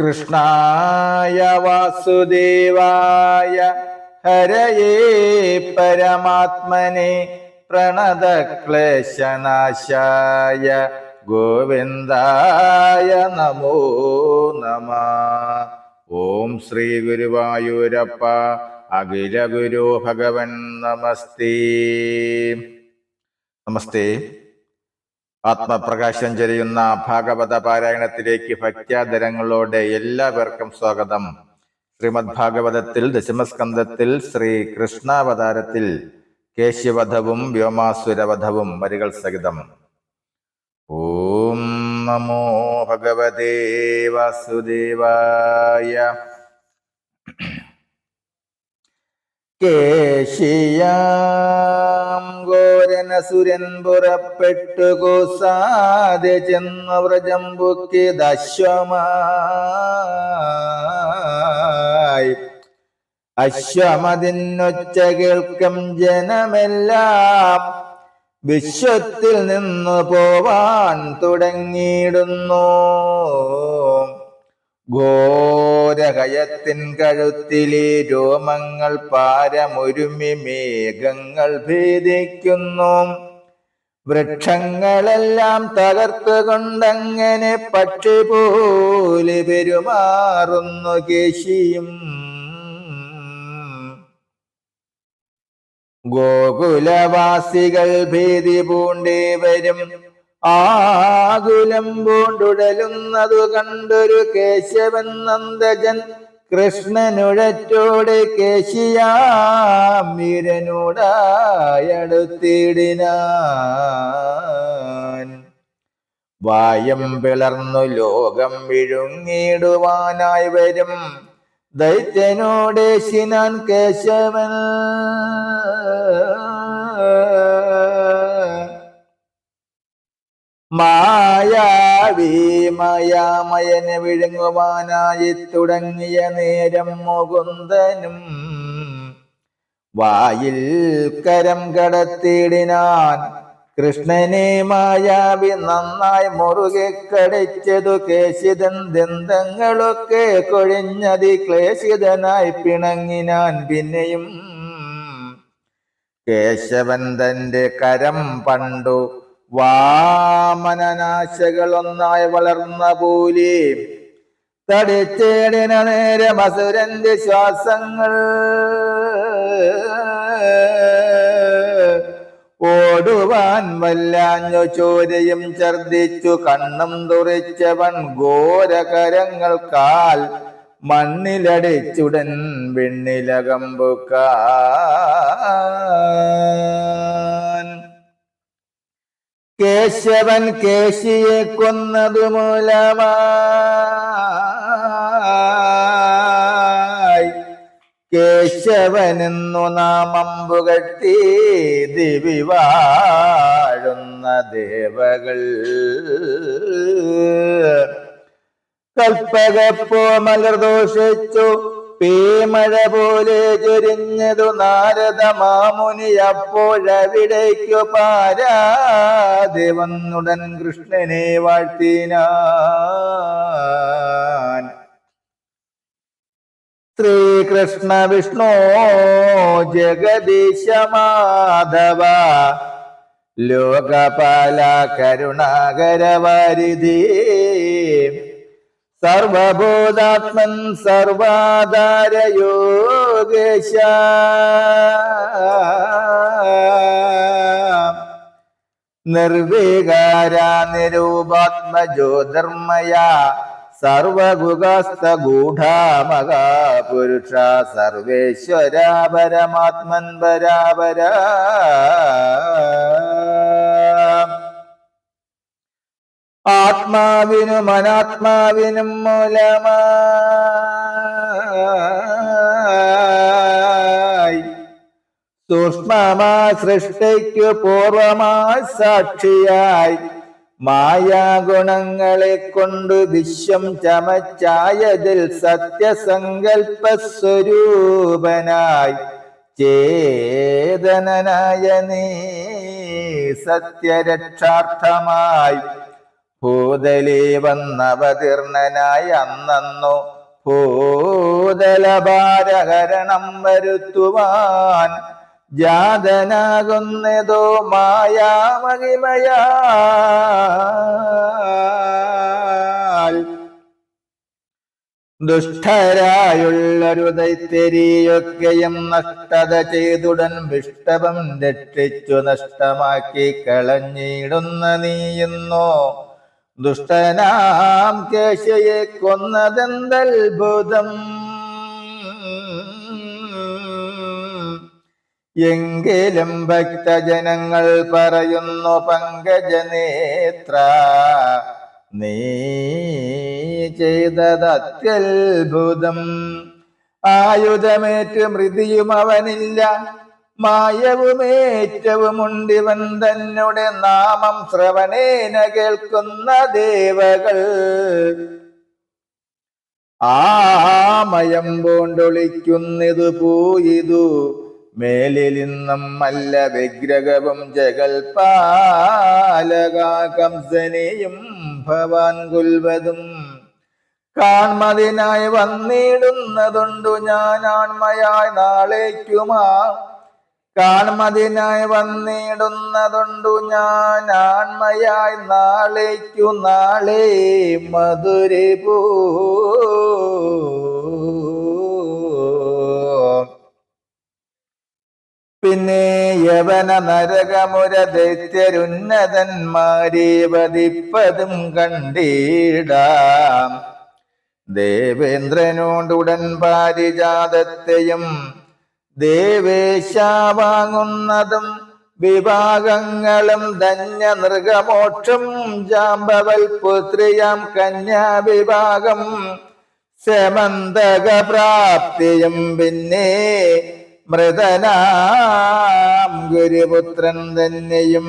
കൃഷ്ണായ വാസുദേവായ ഹരയേ പരമാത്മനെ പ്രണതക്ലേശനാശായ ഗോവിന്ദായ നമോ നമ. ഓം ശ്രീ ഗുരുവായൂരപ്പ അഖില ഗുരു ഭഗവൻ നമസ്തേ. നമസ്തേ. ആത്മപ്രകാശം ചെയ്യുന്ന ഭാഗവത പാരായണത്തിലേക്ക് ഭക്ത്യാദരങ്ങളോടെ എല്ലാവർക്കും സ്വാഗതം. ശ്രീമദ് ഭാഗവതത്തിൽ ദശമസ്കന്ധത്തിൽ ശ്രീ കൃഷ്ണാവതാരത്തിൽ കേശവധവും വ്യോമാസുരവധവും വരികൾ സഹിതം. ഓം നമോ ഭഗവതേ വാസുദേവായ. കേശിയാം ഘോരനസുരൻ പുറപ്പെട്ടു കോസാതെ ചെന്നു വ്രജം പൊക്കിയതശ്വമായി അശ്വമതിനൊച്ച കേൾക്കും ജനമെല്ലാം വിശ്വത്തിൽ നിന്നു പോവാൻ തുടങ്ങിയിടുന്നു. ഘോരകയത്തിൻ കഴുത്തിലെ രോമങ്ങൾ പാരമൊരുമി മേഘങ്ങൾ ഭേദിക്കുന്നു. വൃക്ഷങ്ങളെല്ലാം തകർത്തുകൊണ്ടങ്ങനെ പക്ഷി പോലെ പെരുമാറുന്നു കേശിയും. ഗോകുലവാസികൾ ഭേദി പൂണ്ടേ വരും ആകുലം പൂണ്ടുടലുന്നതു കണ്ടൊരു കേശവൻ നന്ദജൻ. കൃഷ്ണനുഴറ്റോടെ കേശിയാം വീരനോടായടുത്തിടിനാൻ വായം പിളർന്നു ലോകം വിഴുങ്ങിടുവാനായി വരും. ദൈത്യനോടേശിനാൻ കേശവൻ. മായാവി മായാമയനെ വിഴുങ്ങുവാനായി തുടങ്ങിയ നേരം മുകുന്ദനും വായിൽ കരം കടത്തിയിടിനാൻ കൃഷ്ണനെ മായാവി നന്നായി മുറുകെ കടിച്ചതു കേശിതൻ ദന്തങ്ങളൊക്കെ കൊഴിഞ്ഞതി ക്ലേശിതനായി പിണങ്ങിനാൻ പിന്നെയും കേശവൻ തന്റെ കരം പണ്ടു വാമനനാശകളൊന്നായി വളർന്ന പോലെ. തടിച്ചേടിന നേരം അസുരന്റെ ശ്വാസങ്ങൾ. ഓടുവാൻ വല്ലാഞ്ഞു ചോരയും ഛർദിച്ചു കണ്ണും തുറിച്ചവൻ ഘോരകരങ്ങൾ കാൽ മണ്ണിലടിച്ചുടൻ വെണ്ണിലകമ്പുക്കാൻ കേശവൻ കേശിയെ കൊന്നതു മൂലമായി കേശവനെന്നു നാം അമ്പുകട്ടി ദിവി വാഴുന്ന ദേവകൾ. കൽപ്പകപ്പോ മലർദോഷിച്ചു പേമഴ പോലെ ചൊരിഞ്ഞതു നാരദ മാമുനി അപ്പോഴവിടേക്കു പാരാതെ വന്നുടൻ കൃഷ്ണനെ വാഴ്ത്തിനാൻ. ശ്രീകൃഷ്ണ വിഷ്ണു ജഗദീശ മാധവ ലോകപാല കരുണാകരവാരിധി. സർവബോധാത്മൻ സർവാധാരയോഗേശ. നിർവികാര നിരൂപാത്മജ്യോതിർമയ സർവഗുഗസ്ത ഗൂഢാമകാപുരുഷ സർവേശ്വര പരമാത്മൻ പരാപര ആത്മാവിനും അനാത്മാവിനും മൂലമായി സൂക്ഷ്മമാ സൃഷ്ടിക്കു പൂർവമായി സാക്ഷിയായി. മായാഗുണങ്ങളെ കൊണ്ട് വിശ്വം ചമച്ചായതിൽ സത്യസങ്കൽപ്പ സ്വരൂപനായി. ചേതനനായ നീ സത്യരക്ഷാർത്ഥമായി ഭൂതലി വന്നവതീർണനായി അന്നു ഭൂതലഭാരഹരണം വരുത്തുവാൻ ജാതനാകുന്നതോ മായാമഹിമയാൽ. ദുഷ്ടരായുള്ളൊരു ദൈത്യരിയൊക്കെയും നഷ്ടത ചെയ്തുടൻ വിഷ്ടവം രക്ഷിച്ചു നഷ്ടമാക്കി കളഞ്ഞിടുന്ന നീയുന്നോ. ദുഷ്ടനാം കേശയെ കൊന്നതെന്തത്ഭുതം എങ്കിലും ഭക്തജനങ്ങൾ പറയുന്നു പങ്കജനേത്ര നീ ചെയ്തത് അത്യത്ഭുതം ആയുധമേറ്റ് മൃതിയും അവനില്ല. മായവുമേറ്റവുമുണ്ടിവൻ തന്നെ നാമം ശ്രവണേന കേൾക്കുന്ന ദേവകൾ. ആമയം പൂണ്ടൊളിക്കുന്നിതു പോയിതു മേലിലിന്നും അല്ല വിഗ്രഹവും ജഗൽപാലകാംസനെയും ഭവാൻ കൊൽവതും. കാൺമതിനായി വന്നിടുന്നതുണ്ടു ഞാൻ ആൺമയായി നാളേക്കുമാ. കാൺമതിനായി വന്നിടുന്നതുണ്ടു ഞാൻ. ആൺമയായി നാളേക്കു നാളെ മധുരപൂ പിന്നെ യവന നരകമുര ദൈത്യരുന്നതന്മാരെ വധിപ്പതും കണ്ടിടാം. ദേവേന്ദ്രനോടുടൻ പാരിജാതത്തെയും ദേവേശ വാങ്ങുന്നതും വിഭാഗങ്ങളും ധന്യ നൃഗമോക്ഷം ജാമ്പവൽ പുത്രിയാം കന്യാവിഭാഗം സെമന്തക പ്രാപ്തിയും പിന്നെ മൃതനാം ഗുരുപുത്രൻ തന്നെയും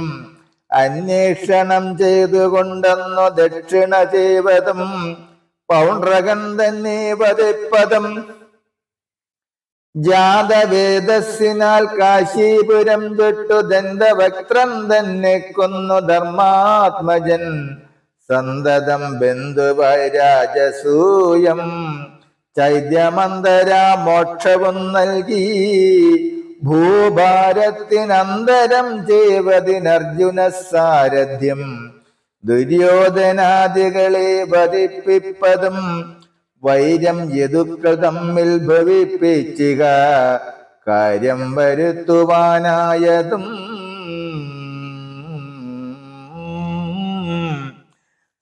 അന്വേഷണം ചെയ്തുകൊണ്ടെന്നു ദക്ഷിണ ചെയ്വതും പൗണ്ഡ്രകൻ തന്നെ പതിപ്പതും ജാതവേദസ്സിനാൽ കാശീപുരം തൊട്ടു ദന്തവക്ത്രം തന്നെ കൊന്നു ധർമാത്മജൻ. സന്തതം ബന്ധുവായി രാജസൂയം ചൈദ്യമന്തര മോക്ഷവും നൽകി. ഭൂഭാരത്തിനന്തരം ചെയ്വതിനർജുന സാരഥ്യം. ദുര്യോധനാദികളെ വധിപ്പിപ്പതും വൈരം യതുക്കൾ തമ്മിൽ ഭവിപ്പിച്ചുക കാര്യം വരുത്തുവാനായതും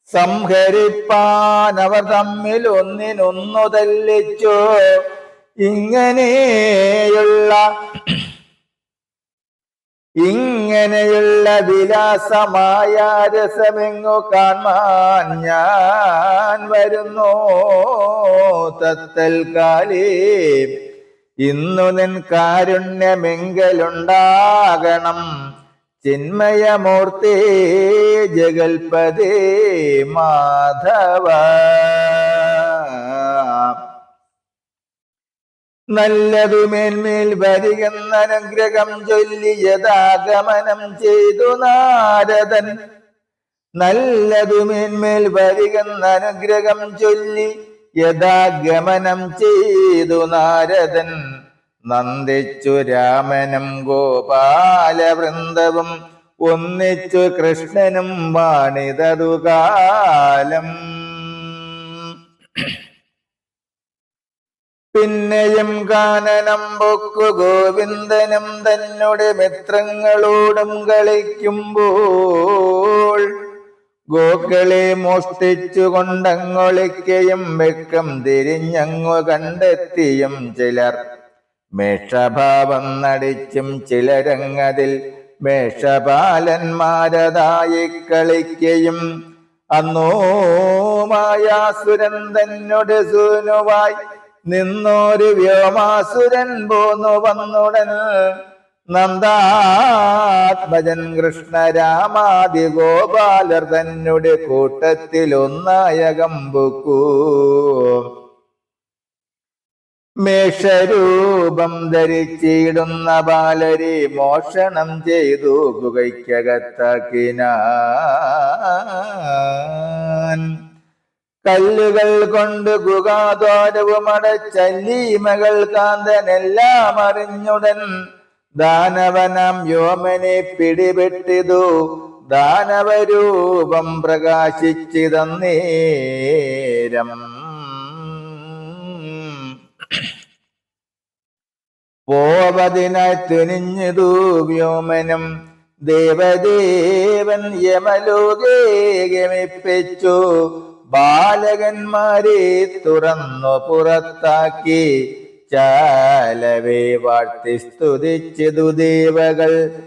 സംഹരിപ്പാൻ അവർ തമ്മിൽ ഒന്നിനൊന്നു തല്ലിച്ചു. ഇങ്ങനെയുള്ള ഇങ്ങനെയുള്ള വിലാസമായ രസമെങ്ങു കാണാൻ ഞാൻ വരുന്നു? തത്തൽക്കാലേ ഇന്നു നിൻ കാരുണ്യമെങ്കലുണ്ടാകണം. ചിന്മയമൂർത്തി ജഗൽപദേ മാധവ. നല്ലതു മേന്മേൽ വരികെന്ന അനുഗ്രഹം ചൊല്ലിയതാഗമനം ചെയ്തു നാരദൻ. നല്ലതു മേന്മേൽ വരികെന്ന അനുഗ്രഹം ചൊല്ലി യഥാഗമനം ചെയ്തു നാരദൻ. നന്ദിച്ചു രാമനും ഗോപാലവൃന്ദവും ഒന്നിച്ചു കൃഷ്ണനും വാണിതതു കാലം. പിന്നെയും കാനനം പൊക്കു ഗോവിന്ദനും തന്നെ മിത്രങ്ങളോടും കളിക്കുമ്പോൾ ഗോക്കളെ മോഷ്ടിച്ചു കൊണ്ടങ്ങൊളിക്കയും വെക്കം തിരിഞ്ഞങ്ങു കണ്ടെത്തിയും ചിലർ. മേഷഭാവം നടിച്ചും ചിലരങ്ങതിൽ മേഷപാലന്മാരതായി കളിക്കയും അന്നോ മായാസുരൻ തന്നോട് സൂനുവായി നിന്നോരു വ്യോമാസുരൻ പോന്നു വന്നുടൻ. നന്ദാത്മജൻ കൃഷ്ണ രാമാദി ഗോപാലർ തന്നെ കൂട്ടത്തിൽ ഒന്നായ കമ്പുക്കൂ മേഷരൂപം ധരിച്ചിടുന്ന ബാലരെ മോഷണം ചെയ്തു ഗുകയ്ക്കകത്താക്കിനാൻ കല്ലുകൾ കൊണ്ട് ഗുഗാദ്വാരവും അടച്ചല്ലീമകൾ കാന്തനെല്ലാം അറിഞ്ഞുടൻ. ദാനവനം യോമനെ പിടിപെട്ടിതു. ദാനവരൂപം പ്രകാശിച്ചിതന്നേരം. പോവതിനായി തുനിഞ്ഞതു വ്യോമനും. ദേവദേവൻ യമലോകേ ഗമിപ്പിച്ചു. ബാലകന്മാരെ തുറന്നു പുറത്താക്കി. ചാലവേ വാഴ്ത്തി സ്തുതിച്ചതു ദേവകൾ.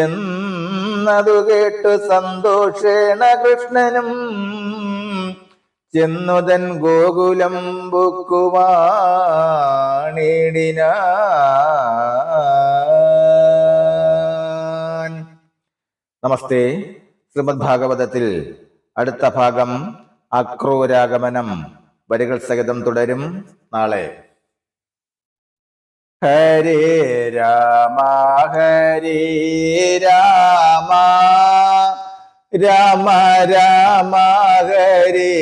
എന്നതു കേട്ടു സന്തോഷേണ കൃഷ്ണനും. ചെന്നുതൻ ഗോകുലം ബുക്കുവാണിടിന നമസ്തേ. ശ്രീമദ് ഭാഗവതത്തിൽ അടുത്ത ഭാഗം അക്രൂരാഗമനം. വരികൾ സഹിതം തുടരും. നാളെ. ഹരേ രാമ ഹരേ രാമ. രാമ രാമ ഹരേ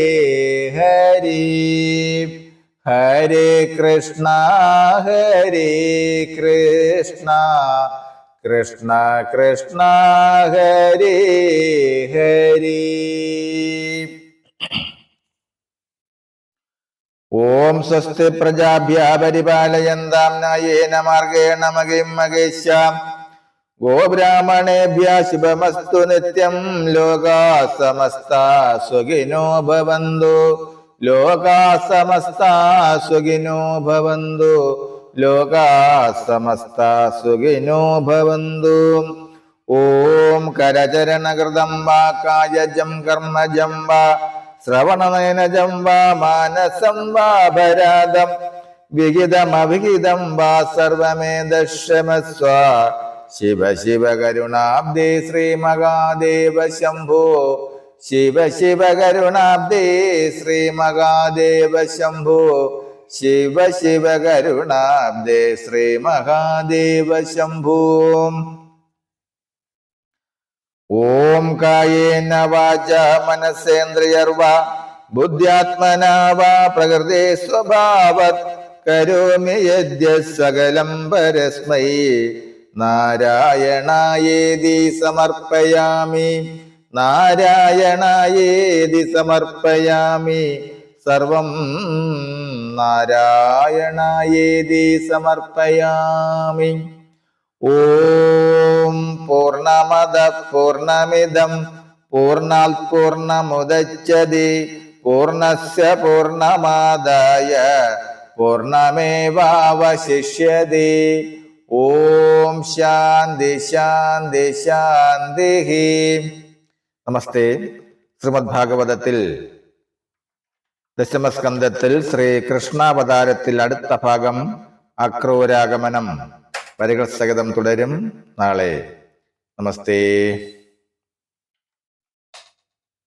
ഹരി. ഹരേ കൃഷ്ണ ഹരേ കൃഷ്ണ. കൃഷ്ണ കൃഷ്ണ ഹരേ ഹരേ. ഓം സ്വസ്തി പ്രജാഭ്യ പരിപാലയന്താം നായേന മാർഗേണ മകിം മകേശ്യാം. ഗോബ്രാഹ്മണേഭ്യ ശുഭമസ്തു നിത്യം. ലോകാ സമസ്ത സുഖിനോ ഭവന്തു. ലോകാ സമസ്ത സുഖിനോ ഭവന്തു. ലോകാ സമസ്ത സുഖിനോ ഭവന്തു. ഓം കരചരണകൃതം വാ കർമ്മജം വാ. ശ്രവണനയനജം വാ മാനസം വാ ഭരാതം. വിഹിതമവിഹിതം വാ സർവമേ സർവമേതക്ഷമസ്വ. ശിവ ശിവ കരുണാബ്ദേ ശ്രീ മഹാദേവ ശംഭോ. ശിവ ശിവ കരുണാബ്ദേ ശ്രീ മഹാദേവ ശംഭോ. ശിവ ശിവ കരുണാബ്ദേ ശ്രീ മഹാദേവ ശംഭോ. ഓം കായേന വാച മനസ്സേന്ദ്രിയർവ ബുദ്ധ്യാത്മനാവ പ്രകൃതി സ്വഭാവത്. കരോമി യദ്യ സകലം പരസ്മൈ. നാരായണായേതി സമർപ്പയാമി. നാരായണായേതി സമർപ്പയാമി. സർവം നാരായണായേതി സമർപ്പയാമി. ഓം പൂർണമദ പൂർണമിദം പൂർണാത് പൂർണമുദച്ചതി പൂർണസ്യ പൂർണമാദായ പൂർണമേവാവശിഷ്യതി. ഓം ശാന്തി ശാന്തി ശാന്തി. നമസ്തേ. ശ്രീമദ് ഭാഗവതത്തിൽ ദശമസ്കന്ധത്തിൽ ശ്രീ കൃഷ്ണാവതാരത്തിൽ അടുത്ത ഭാഗം അക്രൂരാഗമനം. വരികൾ സഹിതം തുടരും. നാളെ. നമസ്തേ.